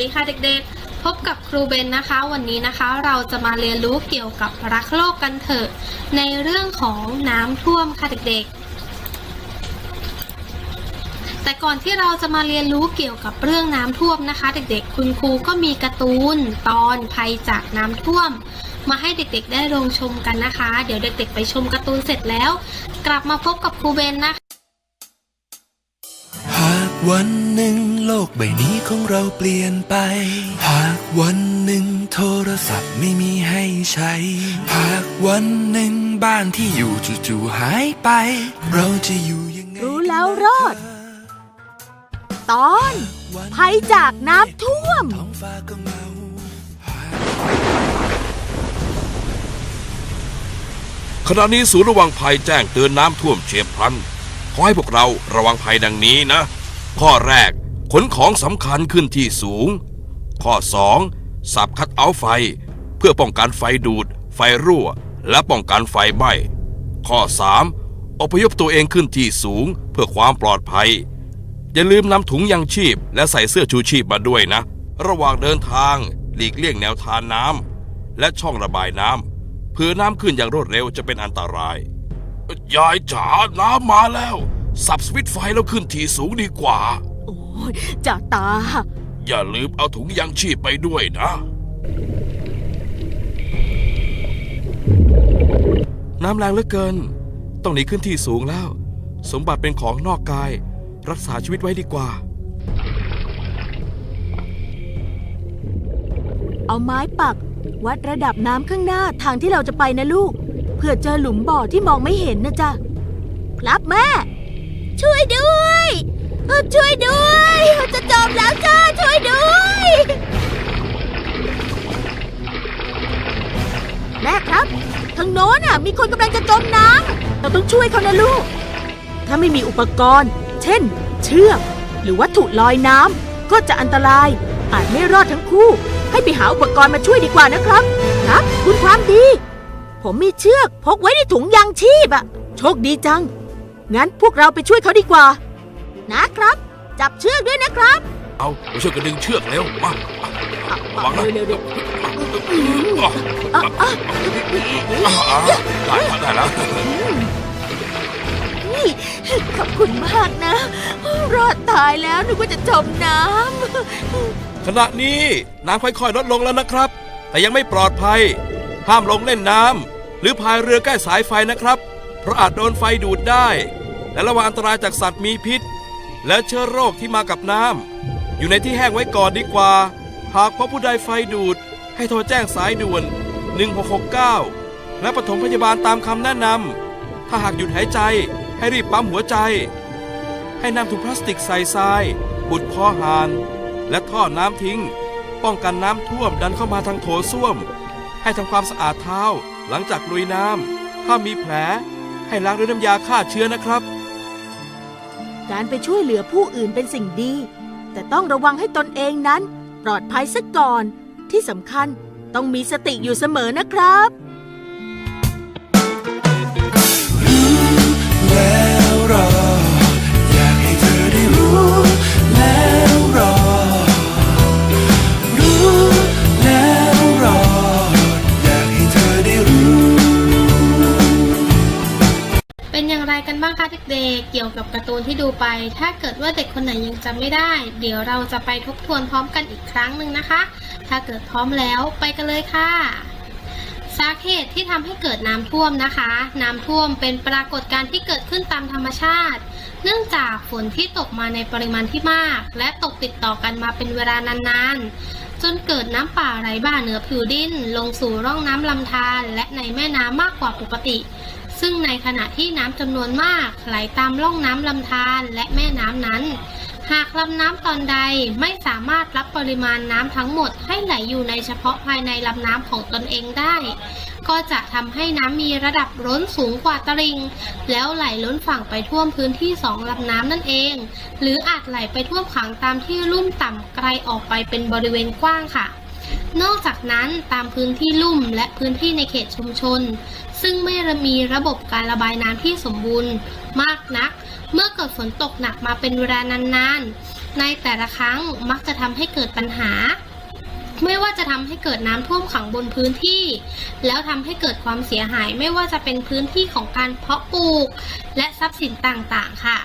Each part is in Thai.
ดีค่ะเด็กๆ พบกับครูเบนนะคะ วันนี้นะคะเราจะมาเรียนรู้เกี่ยวกับรักโลกกันเถอะ ในเรื่องของน้ำท่วมค่ะเด็กๆ แต่ก่อนที่เราจะมาเรียนรู้เกี่ยวกับเรื่องน้ำท่วมนะคะ เด็กๆ คุณครูก็มีการ์ตูนตอนภัยจากน้ำท่วม มาให้เด็กๆ ได้ลงชมกันนะคะ เดี๋ยวเด็ก ๆ ไปชมการ์ตูนเสร็จแล้ว กลับมาพบกับครูเบนนะคะ วันหนึ่งโลกใบนี้ของเราเปลี่ยนไป หากวันหนึ่งโทรศัพท์ไม่มีให้ใช้ หากวันหนึ่งบ้านที่อยู่จู่ๆหายไป เราจะอยู่ยังไงรู้แล้วรอด ตอนภัยจากน้ำท่วม ท้องฟ้าก็เงาขณะนี้ศูนย์ระวังภัยแจ้งเตือนน้ำท่วมเฉียบพลัน ขอให้พวกเราระวังภัยดังนี้นะ ข้อแรก ขนของสำคัญขึ้นที่สูง ข้อ 2. สับคัดเอาท์ไฟ เพื่อป้องกันไฟดูด ไฟรั่ว และป้องกันไฟไหม้ข้อ 3. อพยพตัวเองขึ้นที่สูงเพื่อความปลอดภัย อย่าลืมนำถุงยังชีพ และใส่เสื้อชูชีพมาด้วยนะ ระหว่างเดินทาง หลีกเลี่ยงแนวทานน้ำและช่องระบายน้ำเพื่อน้ำขึ้นอย่างรวดเร็วจะเป็นอันตราย ยายจ๋าน้ำมาแล้ว สับสวิตช์ไฟแล้วขึ้นที่สูงดีกว่า โอ้ยจ่าตา อย่าลืมเอาถุงยังชีพไปด้วยนะ น้ำแรงเหลือเกิน ต้องหนีขึ้นที่สูงแล้ว สมบัติเป็นของนอกกาย รักษาชีวิตไว้ดีกว่า เอาไม้ปัก วัดระดับน้ำข้างหน้าทางที่เราจะไปนะลูก เพื่อเจอหลุมบ่อที่มองไม่เห็นนะจ๊ะ ครับแม่ ช่วยด้วยช่วยด้วยจะจมแล้วจ้าช่วยด้วยแม่ครับ ทางโน้นน่ะ มีคนกำลังจะจมน้ำเราต้องช่วยเขานะลูก ถ้าไม่มีอุปกรณ์ เช่น เชือก หรือวัตถุลอยน้ำก็จะอันตราย อาจไม่รอดทั้งคู่ ให้ไปหาอุปกรณ์มาช่วยดีกว่านะครับ ครับ คุณความดี ผมมีเชือกพกไว้ในถุงยางชีพอะโชคดีจัง งั้นพวกเราไปช่วยเขาดีกว่า นะครับ จับเชือกด้วยนะครับเอาไปช่วยกันดึงเชือกเร็วมาระวังนะเร็วๆเร็วอะๆอะอะอะได้แล้วได้แล้วนี่ขอบคุณมากนะ รอดตายแล้วนึกว่าจะจมน้ำขณะนี้น้ำค่อยๆลดลงแล้วนะครับ แต่ยังไม่ปลอดภัย ห้ามลงเล่นน้ำหรือพายเรือใกล้สายไฟนะครับ เพราะอาจโดนไฟดูดได้ และระวังอันตรายจากสัตว์มีพิษ และเชื้อโรคที่มากับน้ำอยู่ในที่แห้งไว้ก่อนดีกว่า หากพบผู้ใดไฟดูด ให้โทรแจ้งสายด่วน 1669 และปฐมพยาบาลตามคำแนะนำถ้าหากหยุดหายใจให้รีบปั๊มหัวใจ ให้นำถุงพลาสติกใส่ทรายบุดคอหานและท่อน้ำทิ้ง ป้องกันน้ำท่วมดันเข้ามาทางโถส้วม ให้ทำความสะอาดเท้าหลังจากลุยน้ำถ้ามีแผลให้ล้างด้วยน้ำยาฆ่าเชื้อนะครับ การไปช่วยเหลือผู้อื่นเป็นสิ่งดี แต่ต้องระวังให้ตนเองนั้น ปลอดภัยซะก่อน ที่สำคัญต้องมีสติอยู่เสมอนะครับ ยวกับการ์ตูนที่ดูไป ถ้าเกิดว่าเด็กคนไหนยังจำไม่ได้ เดี๋ยวเราจะไปทบทวนพร้อมกันอีกครั้งหนึ่งนะคะ ถ้าเกิดพร้อมแล้วไปกันเลยค่ะสาเหตุที่ทำให้เกิดน้ำท่วมนะคะ น้ำท่วมเป็นปรากฏการณ์ที่เกิดขึ้นตามธรรมชาติ เนื่องจากฝนที่ตกมาในปริมาณที่มาก และตกติดต่อกันมาเป็นเวลานานๆ จนเกิดน้ำป่าไหลบ่าเหนือผิวดิน ลงสู่ร่องน้ำลำธารและในแม่น้ำมากกว่าปกติ ซึ่งในขณะที่น้ำจำนวนมากไหลตามร่องน้ำลำธารและแม่น้ำนั้น หากลำน้ำตอนใดไม่สามารถรับปริมาณน้ำทั้งหมดให้ไหลอยู่ในเฉพาะภายในลำน้ำของตนเองได้ ก็จะทำให้น้ำมีระดับล้นสูงกว่าตลิ่งแล้วไหลล้นฝั่งไปท่วมพื้นที่สองลำน้ำนั่นเอง หรืออาจไหลไปท่วมขังตามที่ลุ่มต่ำไกลออกไปเป็นบริเวณกว้างค่ะ นอกจากนั้นตามพื้นที่ลุ่มและพื้นที่ในเขตชุมชน ซึ่งไม่มีระบบการระบายน้ำที่สมบูรณ์มากนัก เมื่อเกิดฝนตกหนักมาเป็นเวลานานๆ ในแต่ละครั้งมักจะทำให้เกิดปัญหา ไม่ว่าจะทำให้เกิดน้ำท่วมขังบนพื้นที่ แล้วทำให้เกิดความเสียหายไม่ว่าจะเป็นพื้นที่ของการเพาะปลูก และทรัพย์สินต่างๆ ค่ะ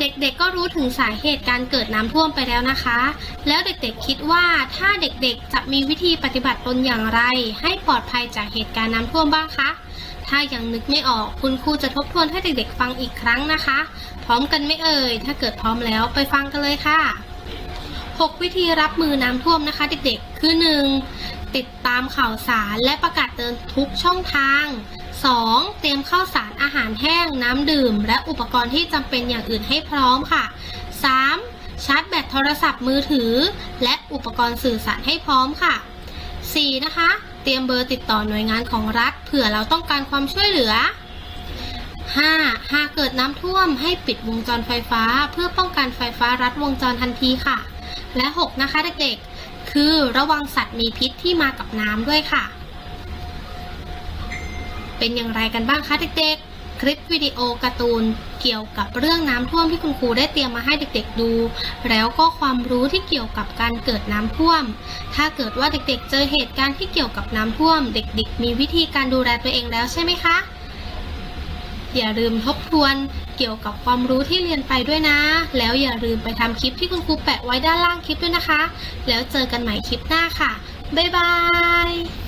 เด็กๆก็รู้ถึงสาเหตุการเกิดน้ำท่วมไปแล้วนะคะ แล้วเด็กๆคิดว่าถ้าเด็กๆจะมีวิธีปฏิบัติตนอย่างไร ให้ปลอดภัยจากเหตุการณ์น้ำท่วมบ้างคะ ถ้ายังนึกไม่ออกคุณครูจะทบทวนให้เด็กๆฟังอีกครั้งนะคะ พร้อมกันไม่เอ่ย ถ้าเกิดพร้อมแล้วไปฟังกันเลยค่ะ 6 วิธีรับมือน้ำท่วมนะคะ เด็กๆ คือ 1. ติดตามข่าวสารและประกาศเตือนทุกช่องทาง 2. เตรียมข้าวสารอาหารแห้ง น้ำดื่ม และอุปกรณ์ที่จำเป็นอย่างอื่นให้พร้อมค่ะ 3. ชาร์จแบตโทรศัพท์มือถือ และอุปกรณ์สื่อสารให้พร้อมค่ะ 4. นะคะ เตรียมเบอร์ติดต่อหน่วยงานของรัฐ เผื่อเราต้องการความช่วยเหลือ 5. หากเกิดน้ำท่วมให้ปิดวงจรไฟฟ้า เพื่อป้องกันไฟฟ้ารัดวงจรทันทีค่ะ และ 6 นะคะเด็กๆ คือระวังสัตว์มีพิษที่มากับน้ำด้วยค่ะ เป็นอย่างไรกันบ้างคะเด็กๆ คลิปวิดีโอการ์ตูนเกี่ยวกับเรื่องน้ำท่วมที่คุณครูได้เตรียมมาให้เด็กๆดู แล้วก็ความรู้ที่เกี่ยวกับการเกิดน้ำท่วม ถ้าเกิดว่าเด็กๆ เจอเหตุการณ์ที่เกี่ยวกับน้ำท่วม เด็กๆ มีวิธีการดูแลตัวเองแล้วใช่ไหมคะ อย่าลืมทบทวนเกี่ยวกับความรู้ที่เรียนไปด้วยนะ แล้วอย่าลืมไปทำคลิปที่คุณครูแปะไว้ด้านล่างคลิปด้วยนะคะ แล้วเจอกันใหม่คลิปหน้าค่ะ บ๊ายบาย